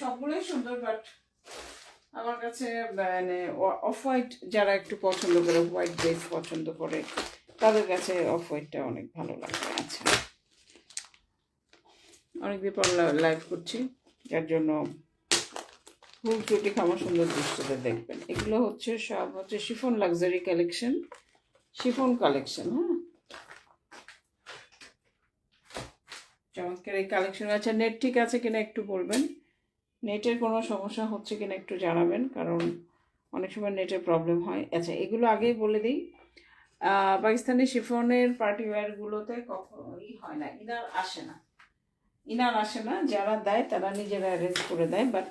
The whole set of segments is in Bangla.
সবগুলোই সুন্দর বাট আমার কাছে মানে অফ হোয়াইট যারা একটু পছন্দ করে হোয়াইট বেস পছন্দ করে, তাদের কাছে অফ হোয়াইটটা অনেক ভালো লাগে। আচ্ছা। অনেকদিন পর লাইভ করছি, যার জন্য খুব চুটি খামা সুন্দর দৃষ্টিতে দেখবেন। এগুলো হচ্ছে, সব হচ্ছে chiffon luxury collection chiffon collection হ্যাঁ? চমৎকার এই কালেকশন আচ্ছা নেট ঠিক আছে কিনা একটু বলবেন? নেটের কোনো সমস্যা হচ্ছে কিনা একটু জানাবেন, কারণ অনেক সময় নেটের প্রবলেম হয়। আচ্ছা এগুলো আগেই বলে দিই। পাকিস্তানি শিফনের পার্টি ওয়্যারগুলোতে কখনোই হয় না। ইনার আসে না। ইনার আসে না, যারা দেয় তারা নিজেরা অ্যারেঞ্জ করে দেয় বাট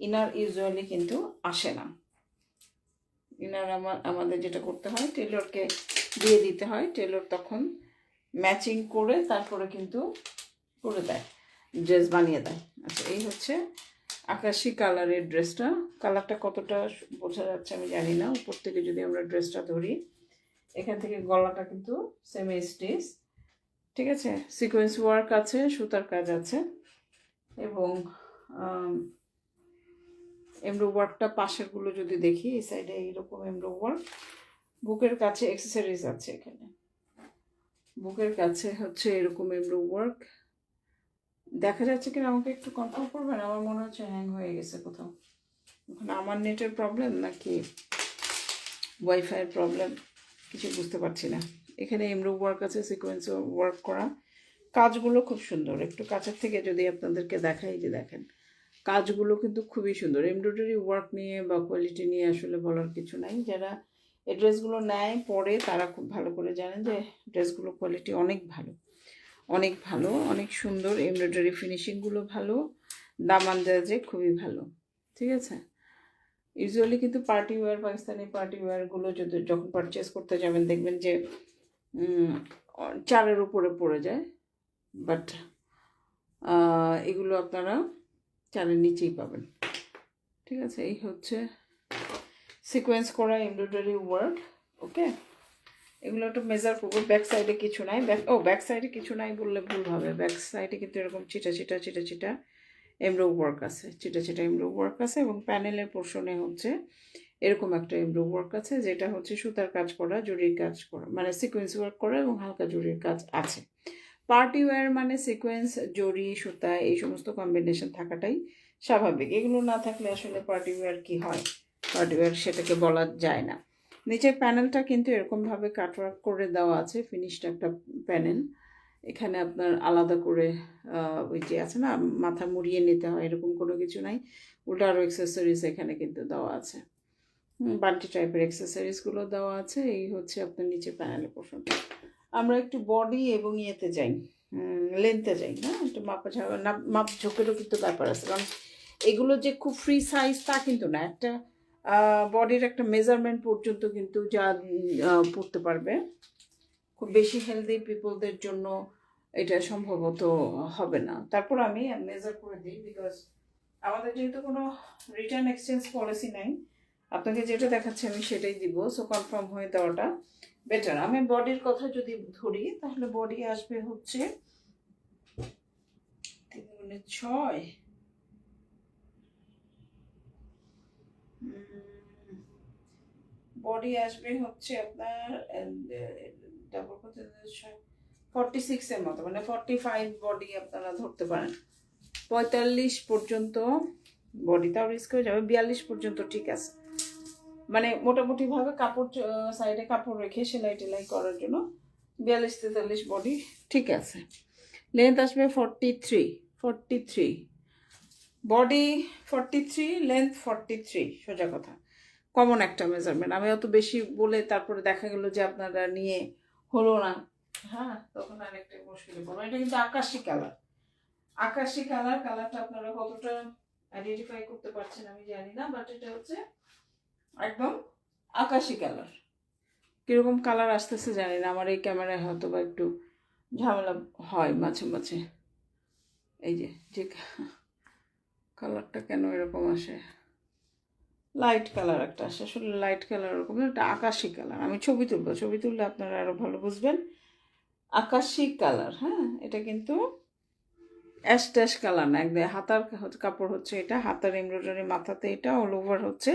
ইনার ইউজুয়ালি কিন্তু আসে না। ইনার আমার আমাদের যেটা করতে হয় টেলরকে দিয়ে দিতে হয়। টেলর তখন ম্যাচিং করে তারপরে কিন্তু করে দেয় ড্রেস বানিয়ে দেয়। আচ্ছা এই হচ্ছে আকাশি কালারের ড্রেসটা। কালারটা কতটা বোঝা যাচ্ছে আমি জানি না। উপর থেকে যদি আমরা ড্রেসটা ধরি, এখান থেকে গলাটা কিন্তু সেম স্টিচ ঠিক আছে? সিকোয়েন্স ওয়ার্ক আছে, সুতার কাজ আছে। এবং এমব্রো ওয়ার্কটা পাশেরগুলো যদি দেখি, এই সাইডে এইরকম এমব্রো ওয়ার্ক বুকের কাছে এক্সেসরিজ আছে এখানে। বুকের কাছে হচ্ছে এরকম এমব্রো ওয়ার্ক দেখা যাচ্ছে কিনা আমাকে একটু কনফার্ম করবেন? আমার মনে হচ্ছে হ্যাং হয়ে গেছে কোথাও। এখন আমার নেটের প্রবলেম নাকি ওয়াইফাইয়ের প্রবলেম কিছু বুঝতে পারছি না। এখানে এমব্রো ওয়ার্ক আছে সিকোয়েন্স ওয়ার্ক করা। কাজগুলো খুব সুন্দর। একটু কাছের থেকে যদি আপনাদেরকে দেখাই যে দেখেন। কাজগুলো কিন্তু খুবই সুন্দর। এমব্রয়ডারি ওয়ার্ক নিয়ে বা কোয়ালিটি নিয়ে আসলে বলার কিছু নাই। যারা এই ড্রেসগুলো নেয় পরে তারা খুব ভালো করে জানেন যে ড্রেসগুলো কোয়ালিটি অনেক ভালো। অনেক ভালো, অনেক সুন্দর এমব্রয়ডারি ফিনিশিংগুলো ভালো, দাম আন্দাজে খুবই ভালো, ঠিক আছে? ইউজুয়ালি কিন্তু পার্টি ওয়্যার পাকিস্তানি পার্টি ওয়্যারগুলো যদি যখন পারচেস করতে যাবেন, দেখবেন যে চারের উপরে পড়ে যায় বাট এগুলো আপনারা চারের নিচেই পাবেন, ঠিক আছে? এই হচ্ছে সিকোয়েন্স করা এমব্রয়ডারি ওয়ার্ক ওকে এগুলো একটু মেজার করব। ব্যাক সাইডে কিছু নাই। ব্যাক ও ব্যাক সাইডে কিছু নাই বললে ভুল হবে। ব্যাক সাইডে কিন্তু এরকম চিটা চিটা চিটা চিটা এমব্রো ওয়ার্ক আছে। চিটা চিটা এমব্রো ওয়ার্ক আছে এবং প্যানেলের পোর্শনে হচ্ছে এরকম একটা এমব্রো ওয়ার্ক আছে যেটা হচ্ছে সুতার কাজ করা জরির কাজ করা মানে সিকোয়েন্স ওয়ার্ক করা এবং হালকা জরির কাজ আছে। পার্টি ওয়্যার মানে সিকোয়েন্স জরি সুতা এই সমস্ত কম্বিনেশন থাকাটাই স্বাভাবিক। এগুলো না থাকলে আসলে পার্টি ওয়্যার কী হয়? পার্টি ওয়্যার সেটাকে বলা যায় না। নিচের প্যানেলটা কিন্তু এরকমভাবে কাটওয়ার্ক করে দেওয়া আছে ফিনিশড একটা প্যানেল। এখানে আপনার আলাদা করে ওই যে আছে না, মাথা মুড়িয়ে নিতে হয়, এরকম কোনো কিছু নাই। উল্টো আরও এক্সেসরিজ এখানে কিন্তু দেওয়া আছে। বান্টি টাইপের এক্সেসরিজগুলো দেওয়া আছে, এই হচ্ছে আপনার নিচে প্যানেলের পোর্শনটা আমরা একটু বডি এবং ইয়েতে যাই। লেন্থে যাই হ্যাঁ একটু মাপা ঝাপা মাপ ঝোঁকেরও কিন্তু ব্যাপার আছে। কারণ এগুলো যে খুব ফ্রি সাইজ তা কিন্তু না। একটা বডির একটা মেজারমেন্ট পর্যন্ত কিন্তু যা পড়তে পারবে। খুব বেশি হেলদি পিপলদের জন্য এটা সম্ভবত হবে না। তারপর আমি মেজার করে দিই বিকজ আমাদের যেহেতু কোনো রিটার্ন এক্সচেঞ্জ পলিসি নাই, আপনাকে যেটা দেখাচ্ছে আমি সেটাই দিব। সো কনফার্ম হয়ে দেওয়াটা বেটার আমি বডির কথা যদি ধরি, তাহলে বডি আসবে হচ্ছে তিন ছয়। বডি আসবে হচ্ছে আপনার ডাবল ফর্টি সিক্সের মতো মানে ফর্টি ফাইভ বডি আপনারা ধরতে পারেন। পঁয়তাল্লিশ পর্যন্ত বডি তাও রিস্ক হয়ে যাবে, বিয়াল্লিশ পর্যন্ত ঠিক আছে। মানে মোটামুটিভাবে কাপড় সাইডে কাপড় রেখে সেলাই টেলাই করার জন্য বিয়াল্লিশ তেতাল্লিশ বডি ঠিক আছে। লেন্থ আসবে forty three forty three body forty three length forty three সোজা কথা। কমন একটা মেজারমেন্ট আমি অত বেশি বলে তারপরে দেখা গেল যে আপনারা নিয়ে হলো না। হ্যাঁ তখন আরেকটা মুশকিলে পড়ব এটা কিন্তু আকাশি কালার আকাশি কালার কালারটা আপনারা কতটা আইডেন্টিফাই করতে পারছেন আমি জানি না বাট এটা হচ্ছে একদম আকাশি কালার কীরকম কালার আসতেছে জানি না। আমার এই ক্যামেরায় হয়তো বা একটু ঝামেলা হয় মাঝে মাঝে। এই যে যে কালারটা কেন এরকম আসে? লাইট কালার একটা আসে আসলে লাইট কালার ওরকম একটা আকাশি কালার আমি ছবি তুলবো। ছবি তুললে আপনারা আরও ভালো বুঝবেন। আকাশি কালার হ্যাঁ? এটা কিন্তু অ্যাশ ট্যাশ কালার না। একদম হাতার কাপড় হচ্ছে এটা, হাতার এমব্রয়ডারি মাথাতে এটা অল ওভার হচ্ছে।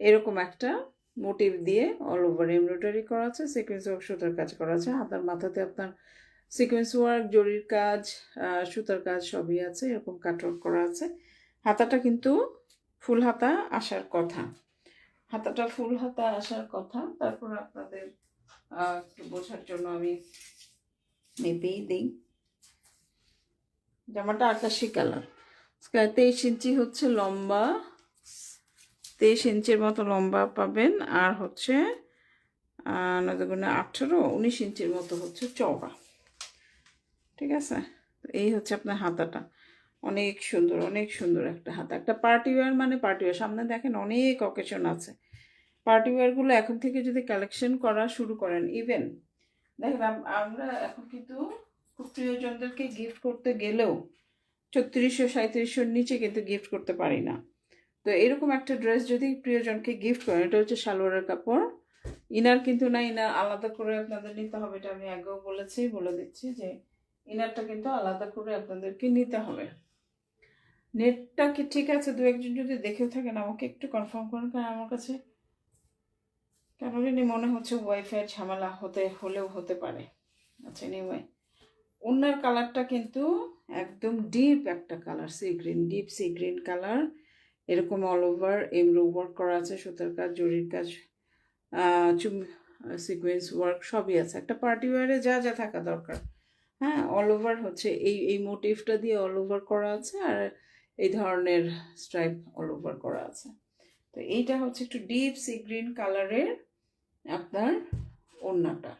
এরকম একটা মোটিভ দিয়ে অল ওভার এমব্রয়ডারি করা আছে সিকোয়েন্স ওয়ার্ক সুতার কাজ করা আছে। হাতার মাথাতে আপনার সিকোয়েন্স ওয়ার্ক জরির কাজ সুতার কাজ সবই আছে। এরকম কাটওয়ার্ক করা আছে। হাতাটা কিন্তু ফুল হাতা আসার কথা। হাতাটা ফুল হাতা আসার কথা। তারপর আপনাদের একটু বোঝার জন্য আমি মেপেই দিই। জামাটা আকাশি কালার। তেইশ ইঞ্চি হচ্ছে লম্বা। তেইশ ইঞ্চির মতো লম্বা পাবেন। আর হচ্ছে নদীগুণে আঠেরো, উনিশ ইঞ্চির মতো হচ্ছে চওড়া। ঠিক আছে? এই হচ্ছে আপনার হাতাটা। অনেক সুন্দর অনেক সুন্দর একটা হাতা। একটা পার্টি ওয়্যার মানে পার্টি ওয়্যার সামনে দেখেন অনেক অকেশন আছে। পার্টি ওয়্যারগুলো এখন থেকে যদি কালেকশন করা শুরু করেন ইভেন দেখেন আমরা এখন কিন্তু খুব প্রিয়জনদেরকে গিফট করতে গেলেও ছত্রিশশো সাঁত্রিশশোর নিচে কিন্তু গিফট করতে পারি না। তো এরকম একটা ড্রেস যদি প্রিয়জনকে গিফট করেন, এটা হচ্ছে সালোয়ারের কাপড়। ইনার কিন্তু না, ইনার আলাদা করে আপনাদের নিতে হবে, এটা আমি আগেও বলেছি, বলে দিচ্ছি যে ইনারটা কিন্তু আলাদা করে আপনাদেরকে নিতে হবে। নেটটা কি ঠিক আছে? দু একজন যদি দেখেও থাকেন, আমাকে একটু কনফার্ম করুন, কারণ আমার কাছে কেন জানি মনে হচ্ছে ওয়াইফাই ঝামেলা হতে, হলেও হতে পারে। আচ্ছা এনিওয়ে ওনার কালারটা কিন্তু একদম ডিপ একটা colour sea green deep sea green colour এরকম অল ওভার এমরো ওয়ার্ক করা আছে, সুতার কাজ, জরির কাজ চুম সিকোয়েন্স ওয়ার্ক সবই আছে। একটা পার্টি ওয়ারে যা যা থাকা দরকার। হ্যাঁ অল ওভার হচ্ছে, এই এই মোটিভটা দিয়ে অল ওভার করা আছে, আর এই ধরনের স্ট্রাইপ অল ওভার করা আছে। তো এইটা হচ্ছে একটু ডিপ সি গ্রিন কালারের আপনার ওড়নাটা।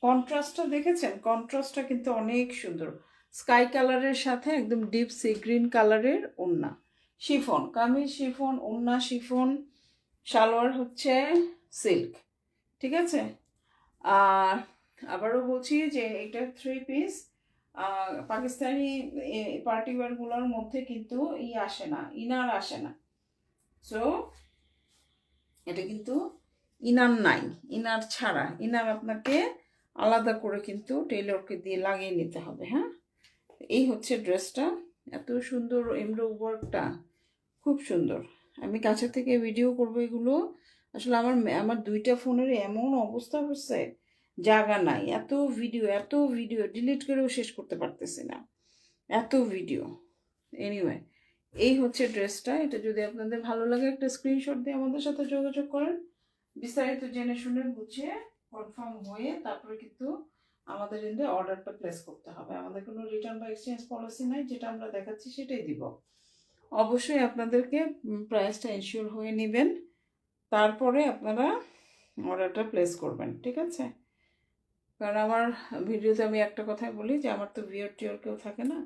কন্ট্রাস্টটা দেখেছেন? কন্ট্রাস্টটা কিন্তু অনেক সুন্দর। স্কাই কালারের সাথে একদম ডিপ সি গ্রিন কালারের ওড়না। শিফন কামিজ শিফন ওড়না শিফন সালোয়ার হচ্ছে সিল্ক ঠিক আছে? আর আবারও বলছি যে এটা থ্রি পিস পাকিস্তানি পার্টি ওয়ারগুলোর মধ্যে কিন্তু ই আসে না, ইনার আসে না। সো এটা কিন্তু ইনার নাই, ইনার ছাড়া। ইনার আপনাকে আলাদা করে কিন্তু টেলরকে দিয়ে লাগিয়ে নিতে হবে হ্যাঁ? এই হচ্ছে ড্রেসটা। এত সুন্দর এমব্রো ওয়ার্কটা, খুব সুন্দর। আমি কাছে থেকে ভিডিও করব এগুলো। আসলে আমার আমার দুইটা ফোনের এমন অবস্থা হচ্ছে। জায়গা নাই। এত ভিডিও এত ভিডিও ডিলিট করেও শেষ করতে পারতেছি না। এত ভিডিও এনিওয়ে এই হচ্ছে ড্রেসটা। এটা যদি আপনাদের ভালো লাগে, একটা স্ক্রিনশট দিয়ে আমাদের সাথে যোগাযোগ করেন। বিস্তারিত জেনে শুনে বুঝে কনফার্ম হয়ে তারপরে কিন্তু আমাদের কিন্তু অর্ডারটা প্লেস করতে হবে। আমাদের কোনো রিটার্ন বা এক্সচেঞ্জ পলিসি নাই। যেটা আমরা দেখাচ্ছি সেটাই দিব। অবশ্যই আপনাদেরকে প্রাইসটা ইনশিওর হয়ে নেবেন। তারপরে আপনারা অর্ডারটা প্লেস করবেন। ঠিক আছে? কারণ আমার ভিডিওতে আমি একটা কথাই বলি যে আমার তো ভিওর টিওর কেউ থাকে না।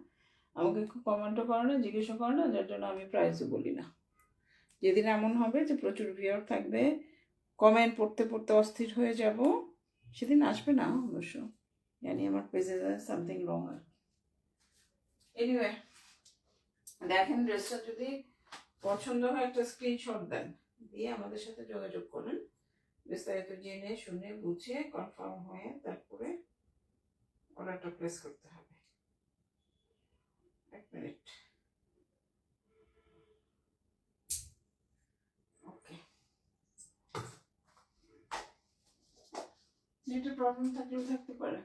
আমাকে কমেন্টও করে না জিজ্ঞাসা করে না, যার জন্য আমি প্রাইসও বলি না। যেদিন এমন হবে যে প্রচুর ভিওর থাকবে কমেন্ট পড়তে পড়তে অস্থির হয়ে যাব, সেদিন আসবে না অবশ্য। জানি আমার পেজে সামথিং রং আর এনিওয়ে দেখেন ড্রেসটা যদি পছন্দ হয় একটা স্ক্রিনশট দেন, দিয়ে আমাদের সাথে যোগাযোগ করেন। বিস্তারিত জেনে শুনে বুঝে কনফার্ম হয়ে তারপরে অর্ডারটা প্লেস করতে হবে। এক মিনিট নেটের প্রবলেম থাকলেও থাকতে পারে।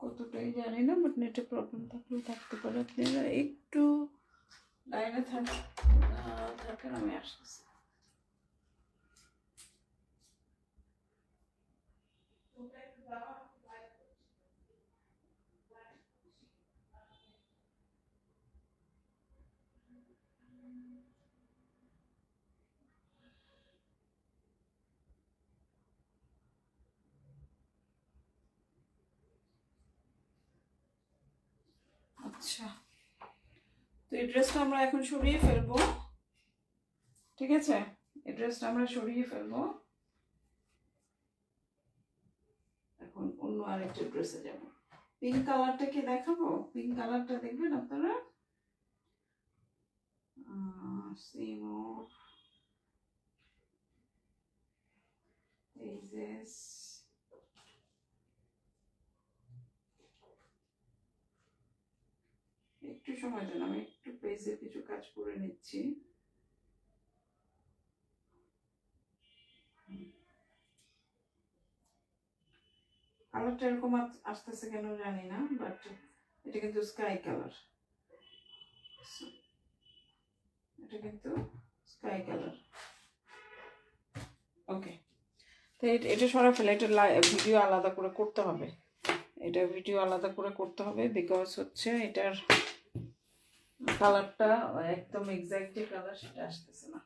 কতটাই জানি না বাট নেটের প্রবলেম থাকলেও থাকতে পারে। আপনারা একটু লাইনে থাকেন, আমি আসতেছি। আচ্ছা। তো এই আমরা এখন সরিয়ে ফেলব। ঠিক আছে? এই আমরা সরিয়ে ফেলব। এখন অন্য আরেকটা ড্রেসে যাব। পিঙ্ক কালারটা কি দেখাবো? পিঙ্ক কালারটা দেখবেন আপনারা? সেম এই যে একটু সময় দেন, আমি একটু পেজে কিছু কাজ করে নিচ্ছি। কালারটা এরকম আস- আসতেছে কেন জানি না বাট এটা কিন্তু স্কাই কালার এটা কিন্তু স্কাই কালার ওকে তো এটা সরা ফেলে, এটা ভিডিও আলাদা করে করতে হবে। এটা ভিডিও আলাদা করে করতে হবে বিকজ হচ্ছে এটার কালারটা একদম এক্স্যাক্ট কালার সেটা আসতেছে না।